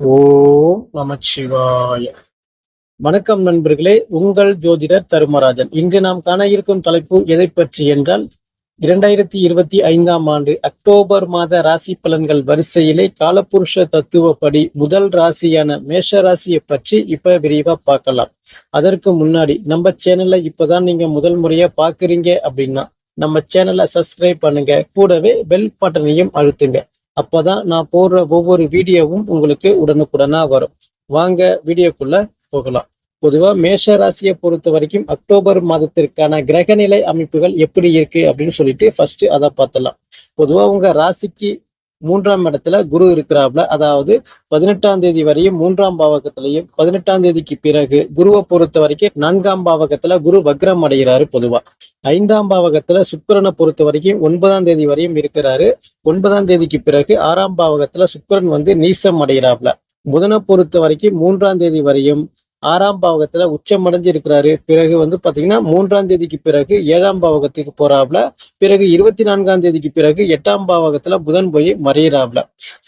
ஓம் நமச்சிவாய. வணக்கம் நண்பர்களே உங்கள் ஜோதிடர் தருமராஜன். இன்று நாம் காண இருக்கும் தலைப்பு எதை பற்றி என்றால் இரண்டாயிரத்தி இருபத்தி ஐந்தாம் ஆண்டு அக்டோபர் மாத ராசி பலன்கள் வரிசையிலே காலபுருஷ தத்துவப்படி முதல் ராசியான மேஷ ராசியை பற்றி இப்ப விரிவா பார்க்கலாம். அதற்கு முன்னாடி நம்ம சேனல்ல இப்பதான் நீங்க முதல் முறையா பாக்குறீங்க அப்படின்னா நம்ம சேனலை சப்ஸ்கிரைப் பண்ணுங்க. கூடவே பெல் பட்டனையும் அழுத்துங்க. அப்போதான் நான் போடுற ஒவ்வொரு வீடியோவும் உங்களுக்கு உடனுக்குடனா வரும். வாங்க வீடியோக்குள்ள போகலாம். பொதுவா மேஷ ராசியை பொறுத்த வரைக்கும் அக்டோபர் மாதத்திற்கான கிரகநிலை அமைப்புகள் எப்படி இருக்கு அப்படின்னு சொல்லிட்டு ஃபர்ஸ்ட் அதை பார்த்தலாம் பொதுவாக உங்க ராசிக்கு மூன்றாம் இடத்துல குரு இருக்கிறாப்ல அதாவது பதினெட்டாம் தேதி வரையும் மூன்றாம் பாவகத்திலையும் பதினெட்டாம் தேதிக்கு பிறகு குருவை பொறுத்த வரைக்கும் நான்காம் பாவகத்துல குரு வக்ரம் அடைகிறாரு பொதுவா. ஐந்தாம் பாவகத்துல சுக்கரனை பொறுத்த வரைக்கும் ஒன்பதாம் தேதி வரையும் இருக்கிறாரு. ஒன்பதாம் தேதிக்கு பிறகு ஆறாம் பாவகத்துல சுக்கரன் வந்து நீசம் அடைகிறாப்ல புதனை பொறுத்த வரைக்கும் மூன்றாம் தேதி வரையும் ஆறாம் பாவகத்துல உச்சம் அடைஞ்சு இருக்கிறாரு பிறகு வந்து பாத்தீங்கன்னா மூன்றாம் தேதிக்கு பிறகு ஏழாம் பாவகத்துக்கு போறாப்ல. பிறகு இருபத்தி நான்காம் தேதிக்கு பிறகு எட்டாம் பாவகத்துல புதன் போய் மறையிறாப்ல.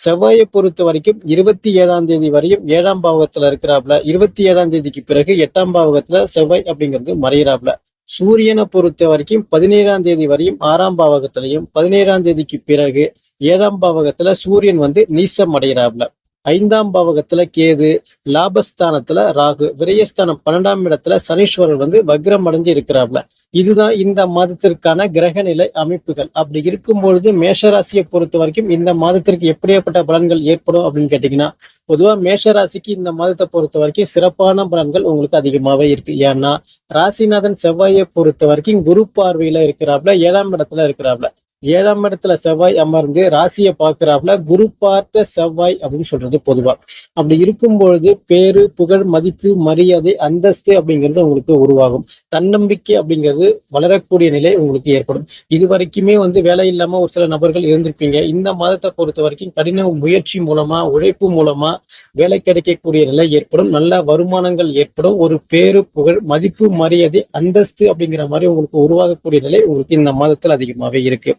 செவ்வாயை பொறுத்த வரைக்கும் இருபத்தி ஏழாம் தேதி வரையும் ஏழாம் பாவகத்துல இருக்கிறாப்ல. இருபத்தி ஏழாம் தேதிக்கு பிறகு எட்டாம் பாவகத்துல செவ்வாய் அப்படிங்கிறது மறையிறாப்ல. சூரியனை பொறுத்த வரைக்கும் பதினேழாம் தேதி வரையும் ஆறாம் பாவகத்திலையும் பதினேழாம் தேதிக்கு பிறகு ஏழாம் பாவகத்துல சூரியன் வந்து நீசம் அடைகிறாப்ல ஐந்தாம் பாவகத்துல கேது லாபஸ்தானத்துல ராகு விரயஸ்தானம் பன்னெண்டாம் இடத்துல சனீஸ்வரர் வந்து வக்ரம் அடைஞ்சு இருக்கிறாப்ல. இதுதான் இந்த மாதத்திற்கான கிரகநிலை அமைப்புகள். அப்படி இருக்கும் பொழுது மேஷராசியை பொறுத்த வரைக்கும் இந்த மாதத்திற்கு எப்படியாப்பட்ட பலன்கள் ஏற்படும் அப்படின்னு கேட்டீங்கன்னா பொதுவா மேஷராசிக்கு இந்த மாதத்தை பொறுத்த வரைக்கும் சிறப்பான பலன்கள் உங்களுக்கு அதிகமாவே இருக்கு. ஏன்னா ராசிநாதன் செவ்வாயை பொறுத்த வரைக்கும் குரு பார்வையில இருக்கிறாப்ல ஏழாம் இடத்துல இருக்கிறாப்ல. ஏழாம் இடத்துல செவ்வாய் அமர்ந்து ராசியை பார்க்கிறாப்புல குரு பார்த்த செவ்வாய் அப்படின்னு சொல்றது பொதுவா. அப்படி இருக்கும் பொழுது பேரு புகழ் மதிப்பு மரியாதை அந்தஸ்து அப்படிங்கிறது உங்களுக்கு உருவாகும். தன்னம்பிக்கை அப்படிங்கிறது வளரக்கூடிய நிலை உங்களுக்கு ஏற்படும். இது வரைக்குமே வந்து வேலை இல்லாம ஒரு சில நபர்கள் இருந்திருப்பீங்க. இந்த மாதத்தை பொறுத்த வரைக்கும் கடின முயற்சி மூலமா உழைப்பு மூலமா வேலை கிடைக்கக்கூடிய நிலை ஏற்படும். நல்ல வருமானங்கள் ஏற்படும். ஒரு பேரு புகழ் மதிப்பு மரியாதை அந்தஸ்து அப்படிங்கிற மாதிரி உங்களுக்கு உருவாகக்கூடிய நிலை உங்களுக்கு இந்த மாதத்தில் அதிகமாகவே இருக்கு.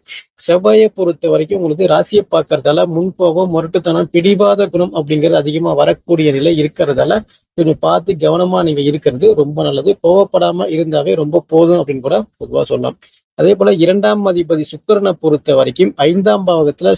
செவ்வாயை பொறுத்த வரைக்கும் உங்களுக்கு ராசியை பார்க்கறதால முன்போகம் முரட்டுத்தனம் பிடிவாத குணம் அப்படிங்கிறது அதிகமா வரக்கூடிய நிலை இருக்கிறதால கொஞ்சம் பார்த்து கவனமா நீங்க இருக்கிறது ரொம்ப நல்லது. கோவப்படாம இருந்தாவே ரொம்ப போதும் அப்படின்னு கூட பொதுவா சொல்லலாம். அதே போல இரண்டாம் அதிபதி சுக்கரனை பொறுத்த வரைக்கும் ஐந்தாம் பாவகத்துல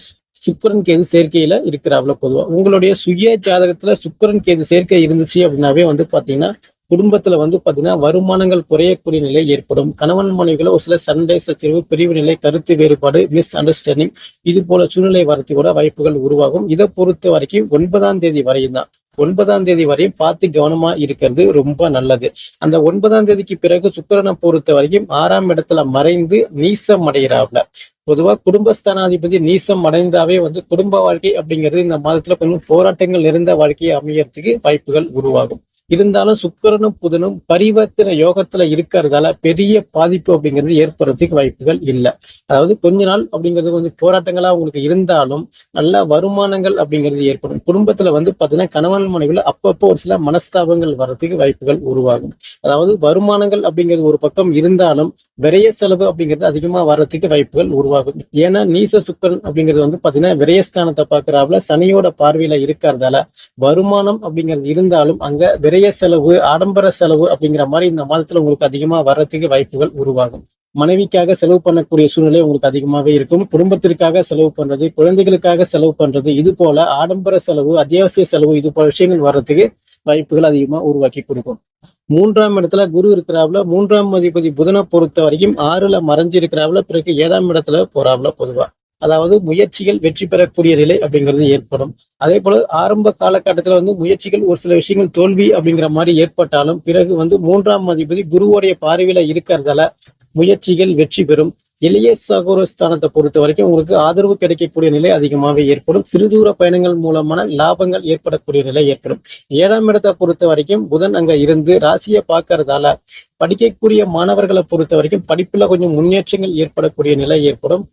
சுக்கரன் கேது சேர்க்கையில இருக்கிறாப்ல பொதுவா. உங்களுடைய சுய ஜாதகத்துல சுக்கரன் கேது சேர்க்கை இருந்துச்சு அப்படின்னாவே வந்து பாத்தீங்கன்னா குடும்பத்துல வந்து பாத்தீங்கன்னா வருமானங்கள் குறையக்கூடிய நிலை ஏற்படும். கணவன் மனைவிகளை ஒரு சில சண்டை சச்சரவு பிரிவு நிலை கருத்து வேறுபாடு மிஸ் அண்டர்ஸ்டாண்டிங் இது போல சூழ்நிலை வரத்து கூட வாய்ப்புகள் உருவாகும். இதை பொறுத்த வரைக்கும் ஒன்பதாம் தேதி வரையும் தான். ஒன்பதாம் தேதி வரையும் பார்த்து கவனமா இருக்கிறது ரொம்ப நல்லது. அந்த ஒன்பதாம் தேதிக்கு பிறகு சுக்கரனை பொறுத்த வரைக்கும் ஆறாம் இடத்துல மறைந்து நீசம் அடைகிறாப்ல. பொதுவா குடும்பஸ்தானாதிபதி நீசம் அடைந்தாவே வந்து குடும்ப வாழ்க்கை அப்படிங்கிறது இந்த மாதத்துல கொஞ்சம் போராட்டங்கள் நிறைந்த வாழ்க்கையை அமையறதுக்கு வாய்ப்புகள் உருவாகும். இருந்தாலும் சுக்கரனும் புதனும் பரிவர்த்தனை யோகத்துல இருக்கிறதால பெரிய பாதிப்பு அப்படிங்கிறது ஏற்படுறதுக்கு வாய்ப்புகள் இல்லை. அதாவது கொஞ்ச நாள் அப்படிங்கிறது கொஞ்சம் போராட்டங்களா உங்களுக்கு இருந்தாலும் நல்ல வருமானங்கள் அப்படிங்கிறது ஏற்படும். குடும்பத்துல வந்து பாத்தீங்கன்னா கணவன் மனைவில அப்பப்போ ஒரு சில மனஸ்தாபங்கள் வர்றதுக்கு வாய்ப்புகள் உருவாகும். அதாவது வருமானங்கள் அப்படிங்கிறது ஒரு பக்கம் இருந்தாலும் விரய செலவு அப்படிங்கிறது அதிகமா வர்றதுக்கு வாய்ப்புகள் உருவாகும். ஏன்னா நீச சுக்கரன் அப்படிங்கிறது வந்து பாத்தீங்கன்னா விரயஸ்தானத்தை பாக்குறாப்புல சனியோட பார்வையில இருக்கிறதால வருமானம் அப்படிங்கிறது இருந்தாலும் அங்க நிறைய செலவு ஆடம்பர செலவு அப்படிங்கிற மாதிரி இந்த மாதத்துல உங்களுக்கு அதிகமா வர்றதுக்கு வாய்ப்புகள் உருவாகும். மனைவிக்காக செலவு பண்ணக்கூடிய சூழ்நிலை உங்களுக்கு அதிகமாகவே இருக்கும். குடும்பத்திற்காக செலவு பண்றது குழந்தைகளுக்காக செலவு பண்றது இது போல ஆடம்பர செலவு அத்தியாவசிய செலவு இது போல விஷயங்கள் வர்றதுக்கு வாய்ப்புகள் அதிகமா உருவாக்கி கொடுக்கும். மூன்றாம் இடத்துல குரு இருக்கிறாப்ல மூன்றாம் அதிபதி புதனை பொறுத்த வரைக்கும் ஆறுல மறைஞ்சு இருக்கிறாப்புல பிறகு ஏழாம் இடத்துல போறாப்ல பொதுவா. அதாவது முயற்சிகள் வெற்றி பெறக்கூடிய நிலை அப்படிங்கிறது ஏற்படும். அதே போல ஆரம்ப காலகட்டத்துல வந்து முயற்சிகள் ஒரு சில விஷயங்கள் தோல்வி அப்படிங்கிற மாதிரி ஏற்பட்டாலும் பிறகு வந்து மூன்றாம் அதிபதி குருவோடைய பார்வையில இருக்கிறதால முயற்சிகள் வெற்றி பெறும். இளைய சகோரஸ்தானத்தை பொறுத்த வரைக்கும் உங்களுக்கு ஆதரவு கிடைக்கக்கூடிய நிலை அதிகமாகவே ஏற்படும். சிறுதூர பயணங்கள் மூலமான லாபங்கள் ஏற்படக்கூடிய நிலை ஏற்படும். ஏழாம் இடத்தை பொறுத்த வரைக்கும் புதன் அங்க இருந்து ராசியை பார்க்கறதால படிக்கக்கூடிய மாணவர்களை பொறுத்த வரைக்கும் படிப்புல கொஞ்சம் முன்னேற்றங்கள் ஏற்படக்கூடிய நிலை ஏற்படும்.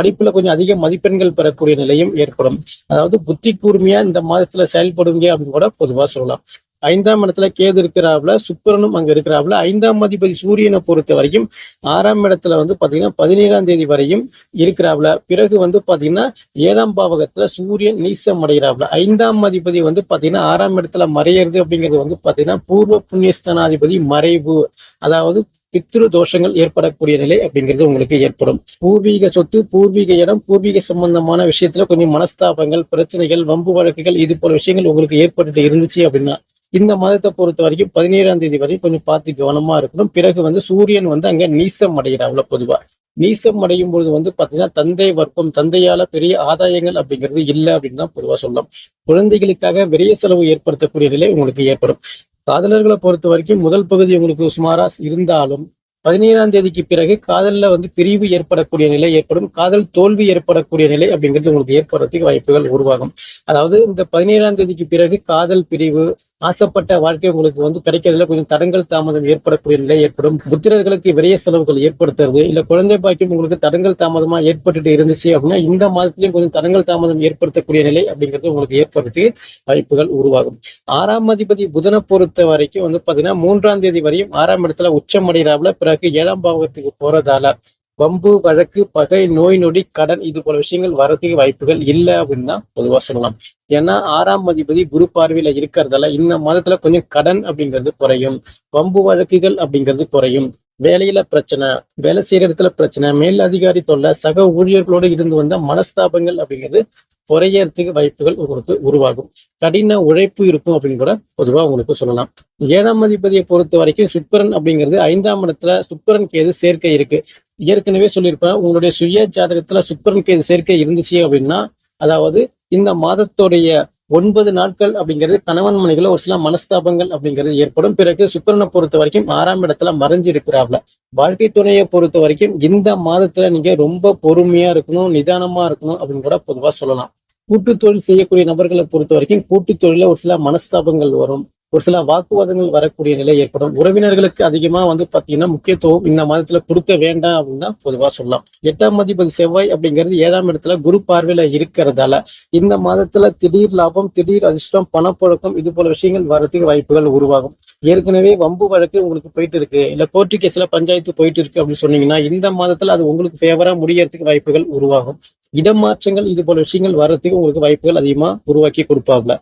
படிப்புல கொஞ்சம் அதிக மதிப்பெண்கள் பெறக்கூடிய நிலையும் ஏற்படும். அதாவது புத்தி கூர்மையா இந்த மாதத்துல செயல்படுங்க அப்படின்னு கூட பொதுவா சொல்லலாம். ஐந்தாம் இடத்துல கேது இருக்கிறாப்புல சுக்கரனும் அங்க இருக்கிறாப்புல. ஐந்தாம் அதிபதி சூரியனை பொறுத்த வரைக்கும் ஆறாம் இடத்துல வந்து பாத்தீங்கன்னா பதினேழாம் தேதி வரையும் இருக்கிறாப்புல. பிறகு வந்து பாத்தீங்கன்னா ஏழாம் பாவகத்துல சூரியன் நீசம் அடைகிறாப்புல. ஐந்தாம் அதிபதி வந்து பாத்தீங்கன்னா ஆறாம் இடத்துல மறையிறது அப்படிங்கிறது வந்து பாத்தீங்கன்னா பூர்வ புண்ணியஸ்தானாதிபதி மறைவு. அதாவது பித்ரு தோஷங்கள் ஏற்படக்கூடிய நிலை அப்படிங்கிறது உங்களுக்கு ஏற்படும். பூர்வீக சொத்து பூர்வீக இடம் பூர்வீக சம்பந்தமான விஷயத்துல கொஞ்சம் மனஸ்தாபங்கள் பிரச்சனைகள் வம்பு வழக்குகள் இது போல விஷயங்கள் உங்களுக்கு ஏற்பட்டு இருந்துச்சு அப்படின்னா இந்த மாதத்தை பொறுத்த வரைக்கும் பதினேழாம் தேதி வரைக்கும் கொஞ்சம் பார்த்து கவனமா இருக்கணும். பிறகு வந்து சூரியன் வந்து அங்க நீசம் அடைகிறாங்கள பொதுவா. நீசம் அடையும் பொழுது வந்து பாத்தீங்கன்னா தந்தை வர்க்கம் தந்தையால பெரிய ஆதாயங்கள் அப்படிங்கிறது இல்லை அப்படின்னு தான் பொதுவா சொல்லலாம். குழந்தைகளுக்காக விரைய செலவு ஏற்படுத்தக்கூடிய நிலை உங்களுக்கு ஏற்படும். காதலர்களை பொறுத்த வரைக்கும் முதல் பகுதி உங்களுக்கு சுமாரா இருந்தாலும் பதினேழாம் தேதிக்கு பிறகு காதல்ல வந்து பிரிவு ஏற்படக்கூடிய நிலை ஏற்படும். காதல் தோல்வி ஏற்படக்கூடிய நிலை அப்படிங்கிறது உங்களுக்கு ஏற்படுறதுக்கு வாய்ப்புகள் உருவாகும். அதாவது இந்த பதினேழாம் தேதிக்கு பிறகு காதல் பிரிவு ஆசைப்பட்ட வாழ்க்கை உங்களுக்கு வந்து கிடைக்கிறதுல கொஞ்சம் தடங்கள் தாமதம் ஏற்படக்கூடிய நிலை ஏற்படும். புத்திரர்களுக்கு விரைய செலவுகள் ஏற்படுத்துறது. இல்ல குழந்தை பாக்கியம் உங்களுக்கு தடங்கள் தாமதமா ஏற்பட்டுட்டு இருந்துச்சு அப்படின்னா இந்த மாதத்திலையும் கொஞ்சம் தடங்கள் தாமதம் ஏற்படுத்தக்கூடிய நிலை அப்படிங்கிறது உங்களுக்கு ஏற்படுத்தி வாய்ப்புகள் உருவாகும். ஆறாம் அதிபதி புதனை பொறுத்த வரைக்கும் வந்து பாத்தீங்கன்னா மூன்றாம் தேதி வரையும் ஆறாம் இடத்துல உச்சம் பிறகு ஏழாம் பாகத்துக்கு போறதால வம்பு வழக்கு பகை நோய் நொடி கடன் இது போல விஷயங்கள் வரதுக்கு வாய்ப்புகள் இல்லை அப்படின்னு தான் பொதுவா சொல்லலாம். ஏன்னா ஆறாம் அதிபதி குரு பார்வையில இருக்கிறதால இந்த மாதத்துல கொஞ்சம் கடன் அப்படிங்கிறது குறையும். வம்பு வழக்குகள் அப்படிங்கிறது குறையும். வேலையில பிரச்சனை வேலை செய்யற இடத்துல பிரச்சனை மேல் அதிகாரி தொல்லை சக ஊழியர்களோடு இருந்து வந்த மனஸ்தாபங்கள் அப்படிங்கிறது குறையறதுக்கு வாய்ப்புகள் உங்களுக்கு உருவாகும். கடின உழைப்பு இருக்கும் அப்படின்னு கூட பொதுவா உங்களுக்கு சொல்லலாம். ஏழாம் அதிபதியை பொறுத்த வரைக்கும் சுக்கிரன் அப்படிங்கிறது ஐந்தாம் இடத்துல சுக்கிரன் கேது சேர்க்கை இருக்கு. ஏற்கனவே சொல்லியிருப்பேன் உங்களுடைய சுய ஜாதகத்துல சுக்கிரன் கேது சேர்க்கை இருந்துச்சு அப்படின்னா அதாவது இந்த மாதத்துடைய ஒன்பது நாட்கள் அப்படிங்கிறது கணவன் மனைகளை ஒரு சில மனஸ்தாபங்கள் அப்படிங்கிறது ஏற்படும். பிறகு சுக்கரனை பொறுத்த வரைக்கும் ஆறாம் இடத்துல மறைஞ்சு இருக்கிறாப்ல வாழ்க்கை துணையை பொறுத்த வரைக்கும் இந்த மாதத்துல நீங்க ரொம்ப பொறுமையா இருக்கணும் நிதானமா இருக்கணும் அப்படின்னு கூட பொதுவாக சொல்லலாம். கூட்டு தொழில் செய்யக்கூடிய நபர்களை பொறுத்த வரைக்கும் கூட்டு தொழில ஒரு சில மனஸ்தாபங்கள் வரும். ஒரு சில வாக்குவாதங்கள் வரக்கூடிய நிலை ஏற்படும். உறவினர்களுக்கு அதிகமா வந்து பாத்தீங்கன்னா முக்கியத்துவம் இந்த மாதத்துல கொடுக்க வேண்டாம் அப்படின்னு தான் பொதுவா சொல்லலாம். எட்டாம் அதிபதி செவ்வாய் அப்படிங்கிறது ஏழாம் இடத்துல குரு பார்வையில இருக்கிறதால இந்த மாதத்துல திடீர் லாபம் திடீர் அதிர்ஷ்டம் பணப்புழக்கம் இது போல விஷயங்கள் வரதுக்கு வாய்ப்புகள் உருவாகும். ஏற்கனவே வம்பு வழக்கு உங்களுக்கு போயிட்டு இருக்கு. இல்ல கோர்ட்டு கேஸ்ல பஞ்சாயத்து போயிட்டு இருக்கு அப்படின்னு சொன்னீங்கன்னா இந்த மாதத்துல அது உங்களுக்கு ஃபேவரா முடியறதுக்கு வாய்ப்புகள் உருவாகும். இடமாற்றங்கள் இது போல விஷயங்கள் வர்றதுக்கு உங்களுக்கு வாய்ப்புகள் அதிகமா உருவாக்கி கொடுப்பாங்க.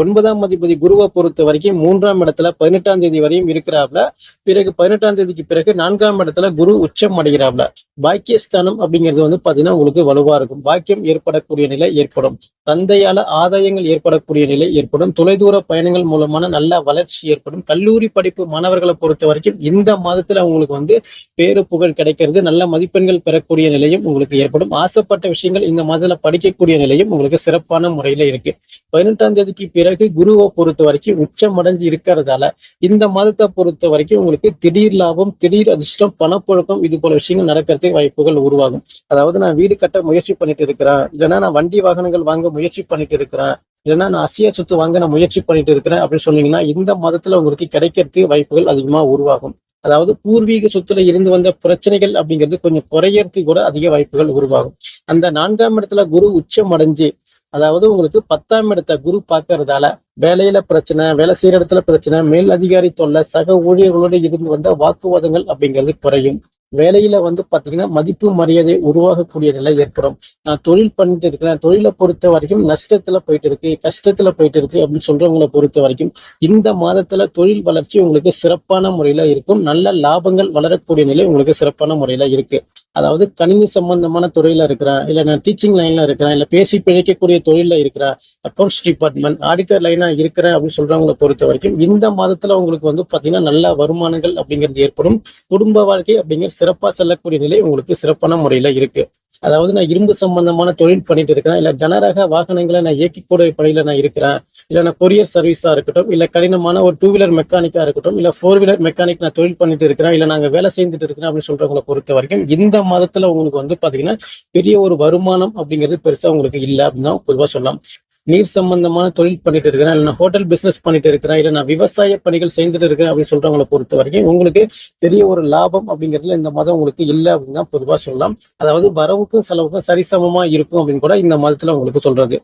ஒன்பதாம் அதிபதி குருவை பொறுத்த வரைக்கும் மூன்றாம் இடத்துல பதினெட்டாம் தேதி வரையும் இருக்கிறாப்ல. பிறகு பதினெட்டாம் தேதிக்கு பிறகு நான்காம் இடத்துல குரு உச்சம் அடைகிறாப்ல. பாக்கியஸ்தானம் அப்படிங்கிறது வந்து பாத்தீங்கன்னா உங்களுக்கு வலுவா இருக்கும். பாக்கியம் ஏற்படக்கூடிய நிலை ஏற்படும். தந்தையால ஆதாயங்கள் ஏற்படக்கூடிய நிலை ஏற்படும். தொலைதூர பயணங்கள் மூலமான நல்ல வளர்ச்சி ஏற்படும். கல்லூரி படிப்பு மாணவர்களை பொறுத்த வரைக்கும் இந்த மாதத்துல உங்களுக்கு வந்து பேரு புகழ் கிடைக்கிறது. நல்ல மதிப்பெண்கள் பெறக்கூடிய நிலையும் உங்களுக்கு ஏற்படும். ஆசைப்பட்ட விஷயங்கள் இந்த மாதத்துல படிக்கக்கூடிய நிலையும் உங்களுக்கு சிறப்பான முறையில இருக்கு. பதினெட்டாம் தேதிக்கு பிறகு குருவை பொறுத்த வரைக்கும் உச்சம் அடைஞ்சு இருக்கிறதால இந்த மாதத்தை பொறுத்த வரைக்கும் உங்களுக்கு திடீர் லாபம் திடீர் அதிர்ஷ்டம் பணப்புழக்கம் இது போல விஷயங்கள் நடக்கிறதுக்கு வாய்ப்புகள் உருவாகும். அதாவது நான் வீடு கட்ட முயற்சி பண்ணிட்டு இருக்கிறேன். இல்லைன்னா நான் வண்டி வாகனங்கள் வாங்க முயற்சி பண்ணிட்டு இருக்கிறேன். இல்லைன்னா நான் அசிய சொத்து வாங்க நான் முயற்சி பண்ணிட்டு இருக்கிறேன் அப்படின்னு சொன்னீங்கன்னா இந்த மாதத்துல உங்களுக்கு கிடைக்கிறதுக்கு வாய்ப்புகள் அதிகமா உருவாகும். அதாவது பூர்வீக சொத்துல இருந்து வந்த பிரச்சனைகள் அப்படிங்கிறது கொஞ்சம் குறையறதுக்கு கூட அதிக வாய்ப்புகள் உருவாகும். அந்த நான்காம் இடத்துல குரு உச்சம் அடைஞ்சு அதாவது உங்களுக்கு பத்தாம் இடத்த குரு பார்க்கறதால வேலையில பிரச்சனை வேலை செய்யற இடத்துல பிரச்சனை மேல் அதிகாரி தொல்லை சக ஊழியர்களோட இருந்து வந்த வாக்குவாதங்கள் அப்படிங்கிறது குறையும். வேலையில வந்து பாத்தீங்கன்னா மதிப்பு மரியாதை உருவாகக்கூடிய நிலை ஏற்படும். நான் தொழில் பண்ணிட்டு இருக்கிறேன். தொழிலை பொறுத்த வரைக்கும் நஷ்டத்துல போயிட்டு இருக்கு. கஷ்டத்துல போயிட்டு இருக்கு அப்படின்னு சொல்றவங்களை பொறுத்த வரைக்கும் இந்த மாதத்துல தொழில் வளர்ச்சி உங்களுக்கு சிறப்பான முறையில இருக்கும். நல்ல லாபங்கள் வளரக்கூடிய நிலை உங்களுக்கு சிறப்பான முறையில இருக்கு. அதாவது கணினி சம்பந்தமான துறையில இருக்கிறேன் இல்ல நான் டீச்சிங் லைன்ல இருக்கிறேன் இல்ல பேசி பிழைக்கக்கூடிய தொழில இருக்கிறேன் அக்கௌண்ட்ஸ் டிபார்ட்மெண்ட் ஆடிட்டர் லைனா இருக்கிறேன் அப்படின்னு சொல்றவங்களை பொறுத்த வரைக்கும் இந்த மாதத்துல உங்களுக்கு வந்து பாத்தீங்கன்னா நல்ல வருமானங்கள் அப்படிங்கிறது ஏற்படும். குடும்ப வாழ்க்கை அப்படிங்கிற சிறப்பா செல்லக்கூடிய நிலை உங்களுக்கு சிறப்பான முறையில இருக்கு. அதாவது நான் இரும்பு சம்பந்தமான தொழில் பண்ணிட்டு இருக்கிறேன். இல்ல கனரக வாகனங்களை நான் இயக்கிக்கூடிய பணியில நான் இருக்கிறேன். இல்ல நான் கொரியர் சர்வீஸா இருக்கட்டும் இல்ல கடினமான ஒரு டூ வீலர் மெக்கானிக்கா இருக்கட்டும் இல்ல ஃபோர் வீலர் மெக்கானிக் நான் தொழில் பண்ணிட்டு இருக்கிறேன் இல்ல நாங்க வேலை செய்துட்டு இருக்கிறேன் அப்படின்னு சொல்றவங்களை பொறுத்த வரைக்கும் இந்த மாதத்துல உங்களுக்கு வந்து பாத்தீங்கன்னா பெரிய ஒரு வருமானம் அப்படிங்கிறது பெருசா உங்களுக்கு இல்லை அப்படின்னு தான் பொதுவா சொல்லலாம். நீர் சம்பந்தமான தொழில் பண்ணிட்டு இருக்கிறேன் இல்லை நான் ஹோட்டல் பிசினஸ் பண்ணிட்டு இருக்கிறேன் இல்லை நான் விவசாய பணிகள் செய்துட்டு இருக்கிறேன் அப்படின்னு சொல்றவங்களை பொறுத்த வரைக்கும் உங்களுக்கு பெரிய ஒரு லாபம் அப்படிங்கிறதுல இந்த மாதம் உங்களுக்கு இல்லை அப்படின்னு தான் பொதுவாக சொல்லலாம். அதாவது வரவுக்கும் செலவுக்கும் சரிசமமா இருக்கும் அப்படின்னு கூட இந்த மாதத்துல உங்களுக்கு சொல்றது.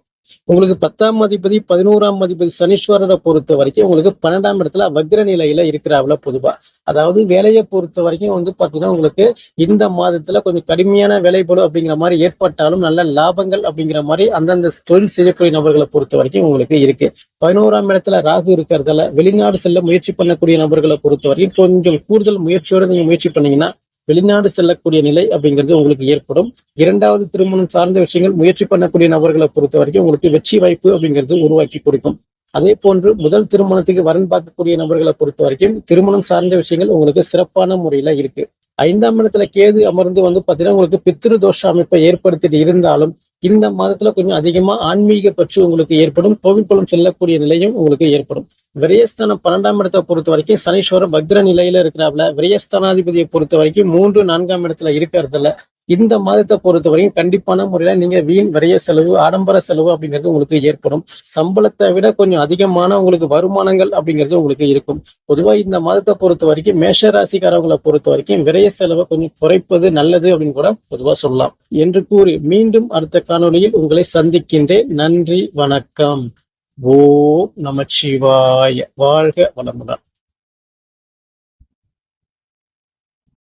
உங்களுக்கு பத்தாம் அதிபதி பதினோராம் அதிபதி சனீஸ்வரரை பொறுத்த வரைக்கும் உங்களுக்கு பன்னெண்டாம் இடத்துல வக்ர நிலையில இருக்கிறாப்புல பொதுவா. அதாவது வேலையை பொறுத்த வரைக்கும் வந்து பாத்தீங்கன்னா உங்களுக்கு இந்த மாதத்துல கொஞ்சம் கடுமையான வேலைப்படும் அப்படிங்கிற மாதிரி ஏற்பட்டாலும் நல்ல லாபங்கள் அப்படிங்கிற மாதிரி அந்தந்த தொழில் செய்யக்கூடிய நபர்களை பொறுத்த வரைக்கும் உங்களுக்கு இருக்கு. பதினோராம் இடத்துல ராகு இருக்கிறதால வெளிநாடு செல்ல முயற்சி பண்ணக்கூடிய நபர்களை பொறுத்த வரைக்கும் கொஞ்சம் கூடுதல் முயற்சியோட நீங்க முயற்சி பண்ணீங்கன்னா வெளிநாடு செல்லக்கூடிய நிலை அப்படிங்கிறது உங்களுக்கு ஏற்படும். இரண்டாவது திருமணம் சார்ந்த விஷயங்கள் முயற்சி பண்ணக்கூடிய நபர்களை பொறுத்த வரைக்கும் உங்களுக்கு வெற்றி வாய்ப்பு அப்படிங்கிறது உருவாக்கி கொடுக்கும். அதே போன்று முதல் திருமணத்துக்கு வரன் பார்க்கக்கூடிய நபர்களை பொறுத்த வரைக்கும் திருமணம் சார்ந்த விஷயங்கள் உங்களுக்கு சிறப்பான முறையில இருக்கு. ஐந்தாம் இடத்துல கேது அமர்ந்து வந்து பாத்தீங்கன்னா உங்களுக்கு பித்திரு தோஷ அமைப்பை ஏற்படுத்திட்டு இருந்தாலும் இந்த மாதத்துல கொஞ்சம் அதிகமா ஆன்மீக பற்று உங்களுக்கு ஏற்படும். கோவில் குளம் செல்லக்கூடிய நிலையும் உங்களுக்கு ஏற்படும். விரயஸ்தானம் பன்னெண்டாம் இடத்தை பொறுத்த வரைக்கும் சனீஸ்வரர் பக்ர நிலையில இருக்கிறாப்ல விரயஸ்தானாதிபதியை பொறுத்த வரைக்கும் மூன்று நான்காம் இடத்துல இருக்கிறதுல இந்த மாதத்தை பொறுத்த வரைக்கும் கண்டிப்பான முறையில நீங்க வீண் விரைய செலவு ஆடம்பர செலவு அப்படிங்கிறது உங்களுக்கு ஏற்படும். சம்பளத்தை விட கொஞ்சம் அதிகமான உங்களுக்கு வருமானங்கள் அப்படிங்கிறது உங்களுக்கு இருக்கும். பொதுவா இந்த மாதத்தை பொறுத்த வரைக்கும் மேஷ ராசிக்காரவங்களை பொறுத்த வரைக்கும் விரைய செலவை கொஞ்சம் குறைப்பது நல்லது அப்படின்னு கூட பொதுவா சொல்லலாம். என்று கூறி மீண்டும் அடுத்த காணொளியில் உங்களை சந்திக்கின்றேன். நன்றி வணக்கம். ஓம் நமச்சிவாய வாழ்க வளமுடன்.